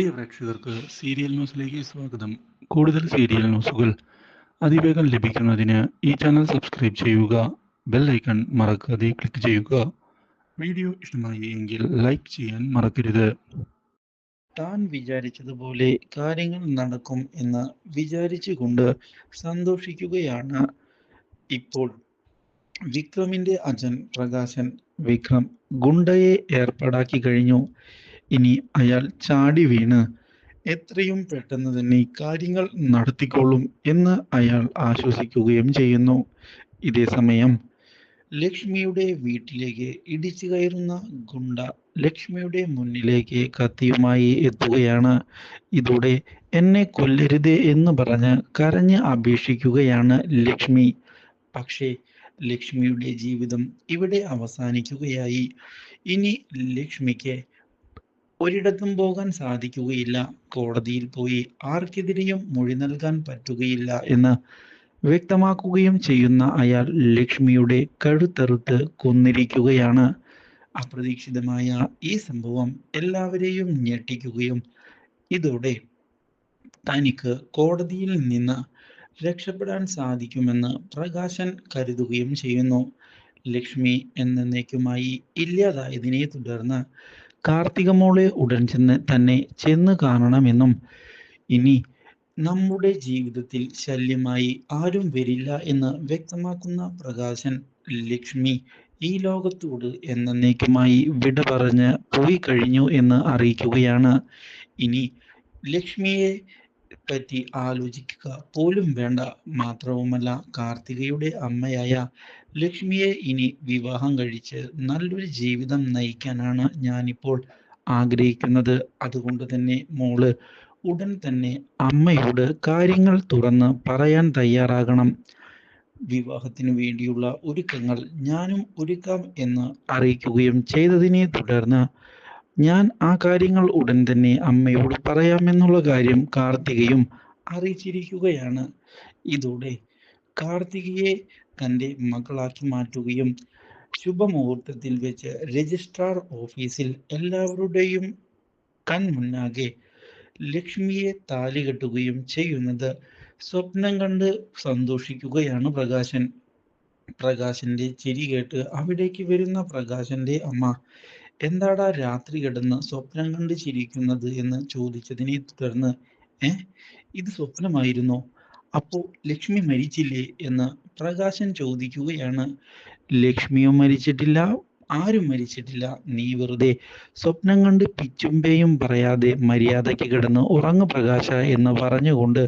പ്രിയ പ്രേക്ഷകർക്ക് സീരിയൽ ന്യൂസിലേക്ക് സ്വാഗതം. കൂടുതൽ സീരിയൽ ന്യൂസുകൾ അതിവേഗം ലഭിക്കുന്നതിന് ഈ ചാനൽ സബ്സ്ക്രൈബ് ചെയ്യുക ബെൽ ഐക്കൺ മറക്കാതെ ക്ലിക്ക് ചെയ്യുക. വീഡിയോ ഇഷ്ടമായി എങ്കിൽ ലൈക്ക് ചെയ്യാൻ മറക്കരുത്. താൻ വിചാരിച്ചതുപോലെ കാര്യങ്ങൾ നടക്കും എന്ന് വിചാരിച്ചുകൊണ്ട് സന്തോഷിക്കുകയാണ് ഇപ്പോൾ വിക്രമിന്റെ അച്ഛൻ പ്രകാശൻ. വിക്രം ഗുണ്ടയെ ഏർപ്പാടാക്കി കഴിഞ്ഞു. ഇനി അയാൾ ചാടി വീണ്. എത്രയും പെട്ടെന്ന് തന്നെ കാര്യങ്ങൾ നടത്തിക്കൊള്ളും എന്ന് അയാൾ ആശ്വസിക്കുകയും ചെയ്യുന്നു. ഇതേ സമയം ലക്ഷ്മിയുടെ വീട്ടിലേക്ക് ഇടിച്ചു കയറുന്ന ഗുണ്ട ലക്ഷ്മിയുടെ മുന്നിലേക്ക് കത്തിയുമായി എത്തുകയാണ്. ഇതോടെ എന്നെ കൊല്ലരുത് എന്ന് പറഞ്ഞ് കരഞ്ഞ് അപേക്ഷിക്കുകയാണ് ലക്ഷ്മി. പക്ഷേ ലക്ഷ്മിയുടെ ജീവിതം ഇവിടെ അവസാനിക്കുകയായി. ഇനി ലക്ഷ്മിക്ക് ഒരിടത്തും പോകാൻ സാധിക്കുകയില്ല. കോടതിയിൽ പോയി ആർക്കെതിരെയും മൊഴി നൽകാൻ പറ്റുകയില്ല എന്ന് വ്യക്തമാക്കുകയും ചെയ്യുന്ന അയാൾ ലക്ഷ്മിയുടെ കഴുത്തറുത്ത് കൊന്നിരിക്കുകയാണ്. അപ്രതീക്ഷിതമായ ഈ സംഭവം എല്ലാവരെയും ഞെട്ടിക്കുകയും ഇതോടെ തനിക്ക് കോടതിയിൽ നിന്ന് രക്ഷപ്പെടാൻ സാധിക്കുമെന്ന് പ്രകാശൻ കരുതുകയും ചെയ്യുന്നു. ലക്ഷ്മി എന്നേക്കുമായി ഇല്ലാതായതിനെ തുടർന്ന് കാർത്തികമോളെ ഉടൻ ചെന്ന് തന്നെ ചെന്ന് കാണണമെന്നും ഇനി നമ്മുടെ ജീവിതത്തിൽ ശല്യമായി ആരും വരില്ല എന്ന് വ്യക്തമാക്കുന്ന പ്രകാശൻ ലക്ഷ്മി ഈ ലോകത്തോട് എന്നേക്കുമായി വിട പറഞ്ഞ് പോയി കഴിഞ്ഞു എന്ന് അറിയിക്കുകയാണ്. ഇനി ലക്ഷ്മിയെ പറ്റി ആലോചിക്കുക. പോലും വേണ്ട. മാത്രവുമല്ല കാർത്തികയുടെ അമ്മയായ ലക്ഷ്മിയെ ഇനി വിവാഹം കഴിച്ച് നല്ലൊരു ജീവിതം നയിക്കാനാണ് ഞാനിപ്പോൾ ആഗ്രഹിക്കുന്നത്. അതുകൊണ്ട് തന്നെ മോൾ ഉടൻ തന്നെ അമ്മയോട് കാര്യങ്ങൾ തുറന്ന് പറയാൻ തയ്യാറാകണം. വിവാഹത്തിന് വേണ്ടിയുള്ള ഒരുക്കങ്ങൾ ഞാനും ഒരുക്കാം എന്ന് അറിയിക്കുകയും ചെയ്തതിനെ തുടർന്ന് ഞാൻ ആ കാര്യങ്ങൾ ഉടൻ തന്നെ അമ്മയോട് പറയാമെന്നുള്ള കാര്യം കാർത്തികയും അറിയിച്ചിരിക്കുകയാണ്. ഇതോടെ കാർത്തികയെ തന്റെ മകളാക്കി മാറ്റുകയും ശുഭമുഹൂർത്തത്തിൽ വെച്ച് രജിസ്ട്രാർ ഓഫീസിൽ എല്ലാവരുടെയും കൺമുന്നാകെ ലക്ഷ്മിയെ താലി കെട്ടുകയും ചെയ്യുന്നത് സ്വപ്നം കണ്ട് സന്തോഷിക്കുകയാണ് പ്രകാശൻ. പ്രകാശന്റെ ചിരി കേട്ട് അവിടേക്ക് വരുന്ന പ്രകാശന്റെ അമ്മ എന്താടാ രാത്രി കിടന്ന് സ്വപ്നം കണ്ട് ചിരിക്കുന്നത് എന്ന് ചോദിച്ചതിനെ തുടർന്ന് ഏ ഇത് സ്വപ്നമായിരുന്നോ? അപ്പോ ലക്ഷ്മി മരിച്ചില്ലേ? എന്ന് പ്രകാശൻ ചോദിക്കുകയാണ്. ലക്ഷ്മിയും മരിച്ചിട്ടില്ല ആരും മരിച്ചിട്ടില്ല. നീ വെറുതെ സ്വപ്നം കണ്ട് പിച്ചുമ്പേയും പറയാതെ മര്യാദയ്ക്ക് കിടന്ന് ഉറങ്ങു പ്രകാശ എന്ന് പറഞ്ഞുകൊണ്ട്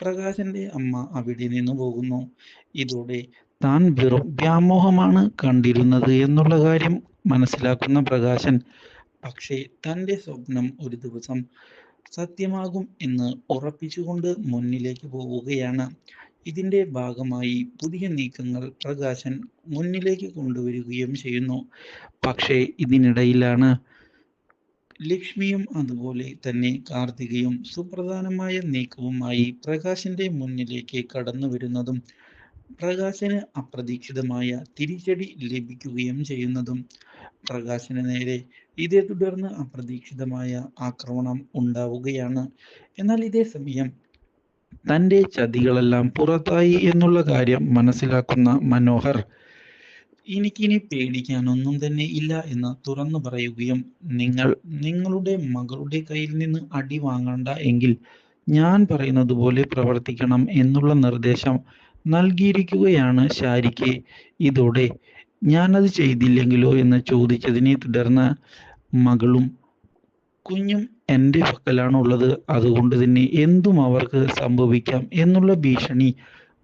പ്രകാശന്റെ അമ്മ അവിടെ നിന്ന് പോകുന്നു. ഇതോടെ താൻ വെറും വ്യാമോഹമാണ് കണ്ടിരുന്നത് എന്നുള്ള കാര്യം മനസ്സിലാക്കുന്ന പ്രകാശൻ പക്ഷേ തന്റെ സ്വപ്നം ഒരു ദിവസം സത്യമാകും എന്ന് ഉറപ്പിച്ചുകൊണ്ട് മുന്നിലേക്ക് പോവുകയാണ്. ഇതിന്റെ ഭാഗമായി പുതിയ നീക്കങ്ങൾ പ്രകാശൻ മുന്നിലേക്ക് കൊണ്ടുവരികയും ചെയ്യുന്നു. പക്ഷേ ഇതിനിടയിലാണ് ലക്ഷ്മിയും അതുപോലെ തന്നെ കാർത്തികയും സുപ്രധാനമായ നീക്കവുമായി പ്രകാശിന്റെ മുന്നിലേക്ക് കടന്നു വരുന്നതും പ്രകാശന് അപ്രതീക്ഷിതമായ തിരിച്ചടി ലഭിക്കുകയും ചെയ്യുന്നതും പ്രകാശന് നേരെ ഇതേ തുടർന്ന് അപ്രതീക്ഷിതമായ ആക്രമണം ഉണ്ടാവുകയാണ്. എന്നാൽ ഇതേ സമയം തന്റെ ചതികളെല്ലാം പുറത്തായി എന്നുള്ള കാര്യം മനസ്സിലാക്കുന്ന മനോഹർ എനിക്കിനി പേടിക്കാനൊന്നും തന്നെ ഇല്ല എന്ന് തുറന്നു പറയുകയും നിങ്ങൾ നിങ്ങളുടെ മകളുടെ കയ്യിൽ നിന്ന് അടി വാങ്ങണ്ട എങ്കിൽ ഞാൻ പറയുന്നത് പോലെ പ്രവർത്തിക്കണം എന്നുള്ള നിർദ്ദേശം നൽകിയിരിക്കുകയാണ് ശാരിക്ക് ഇതോടെ. ഞാനത് ചെയ്തില്ലെങ്കിലോ എന്ന് ചോദിച്ചതിനെ തുടർന്ന് മകളും കുഞ്ഞും എന്റെ പക്കലാണുള്ളത്. അതുകൊണ്ട് തന്നെ എന്തും അവർക്ക് സംഭവിക്കാം എന്നുള്ള ഭീഷണി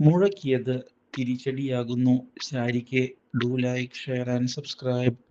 മുഴക്കിയത് തിരിച്ചടിയാകുന്നു. ശാരിക്ക് do like share and subscribe.